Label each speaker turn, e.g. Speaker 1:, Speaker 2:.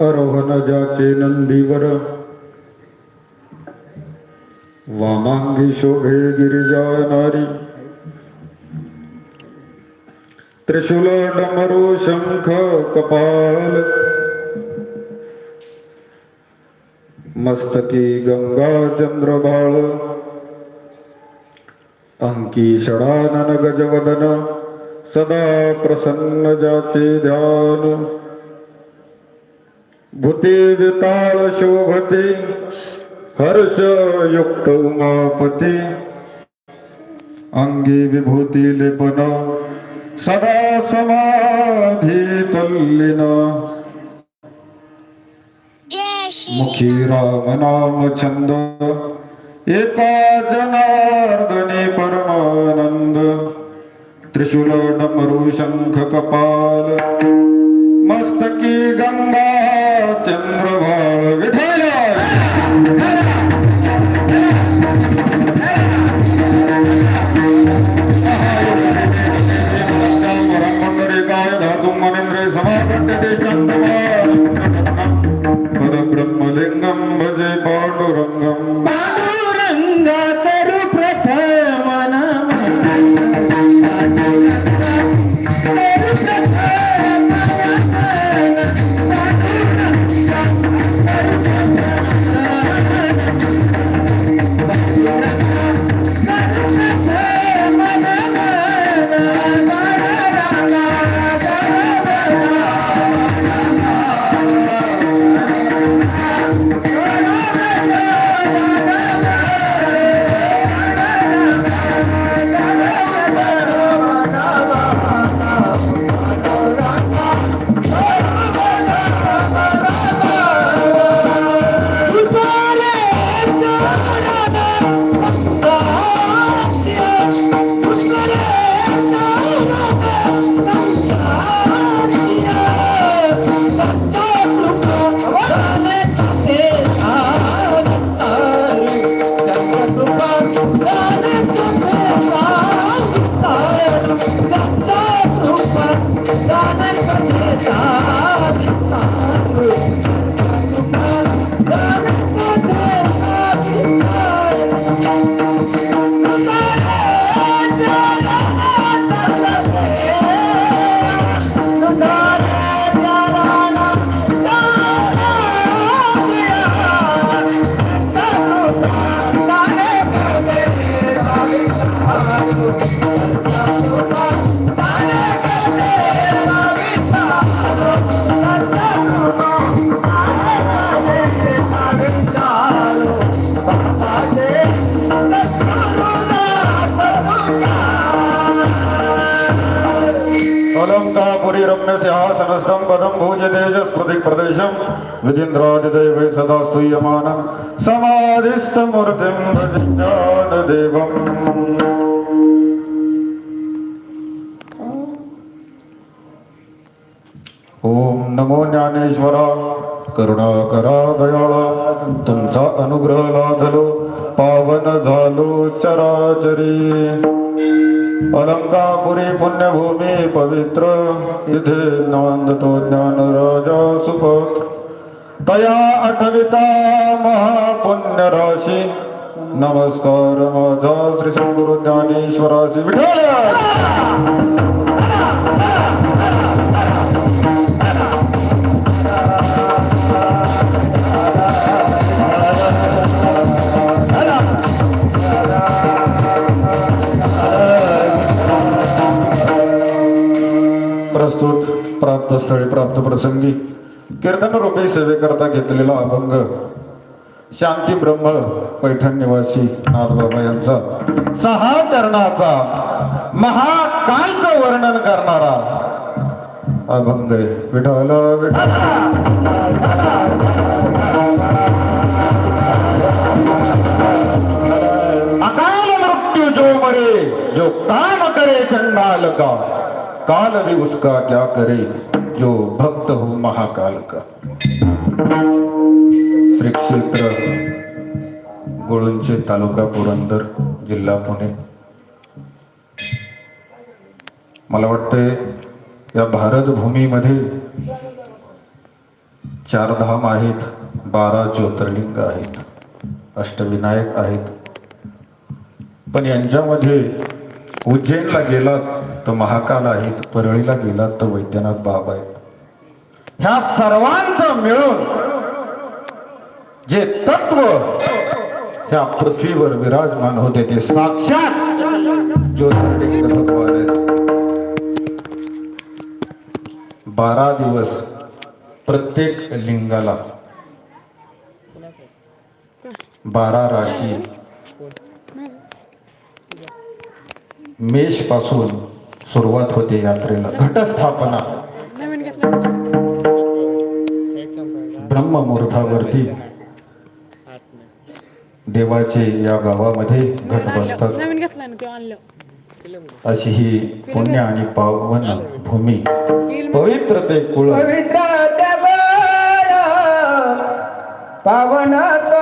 Speaker 1: अरोहन जाचे नंदीवर वामांगी शोभे गिरिजा नारी त्रिशूल डमरू शंख कपाल मस्तकी गंगा चंद्रबाळ अंकी षडानन गजवदन सदा प्रसन्न जाचे ध्यान। भूते विताळ शोभते हर्ष युक्त उमापती। अंगी विभूती लेपन सदा समाधी तल्लीन मुखी राम। नाम छंद एका जनार्दनी परमानंद। त्रिशूल डमरू शंख कपाल मस्तकी गंगा चंद्रभाळ विठ्ठल काय धातु मनेंद्रे समागत्य परब्रह्मलिंगम भजे पांडुरंगम
Speaker 2: पांडुरंग करू प्रथम नम
Speaker 1: सिंहासनस्थं पदं भोज तेजस्पृथिक् प्रदेशं विधीन्द्रादिदैवै सदा स्तूयमानं समाधिस्थमूर्तिं भज ज्ञानदेवम् ओम नमो ज्ञानेश्वरा करुणा करा दयाळा तुमचा अनुग्रह लाधलो पावन झालो चराचरी अलंकापुरी पुण्यभूमी पवित्र तिथे नांदतो ज्ञानराजा सुपत्र। तया आठविता महापुण्यराशी। नमस्कार माझा श्री सौगुरु ज्ञानेश्वराशी विठ्ठल! कीर्तन रूपी सेवेकरता घेतलेला अभंग शांती ब्रह्म पैठण निवासी नाथबाबा यांचा. सहा चरणाचा महाकायच वर्णन करणारा अभंग आहे. विठा अकाल मृत्यु जो मरे जो काम करे चंडाल का काल भी उसका क्या करे? जो भक्त हो महाकाल का श्री क्षेत्र गुळुंचे तालुका पुरंदर जिल्हा पुणे. मला वाटतंय या भारतभूमीमध्ये चार धाम आहेत बारा ज्योतिर्लिंग आहेत अष्टविनायक आहेत. पण यांच्यामध्ये उज्जैनला गेलात तर महाकाल आहेत परळीला गेलात तर वैद्यनाथ बाबा आहेत. ह्या सर्वांचं मिळून जे तत्व ह्या पृथ्वीवर विराजमान होते ते साक्षात ज्योतिर्लिंग भगवान आहेत. बारा दिवस प्रत्येक लिंगाला बारा राशी. मेषपासून सुरुवात होते यात्रेला. घटस्थापना. ब्रह्ममुहूर्तावरती देवाचे या गावामध्ये घट बसतात अशी ही पुण्य आणि पावन भूमी. पवित्र ते कुळ.
Speaker 2: पवित्र पावन तो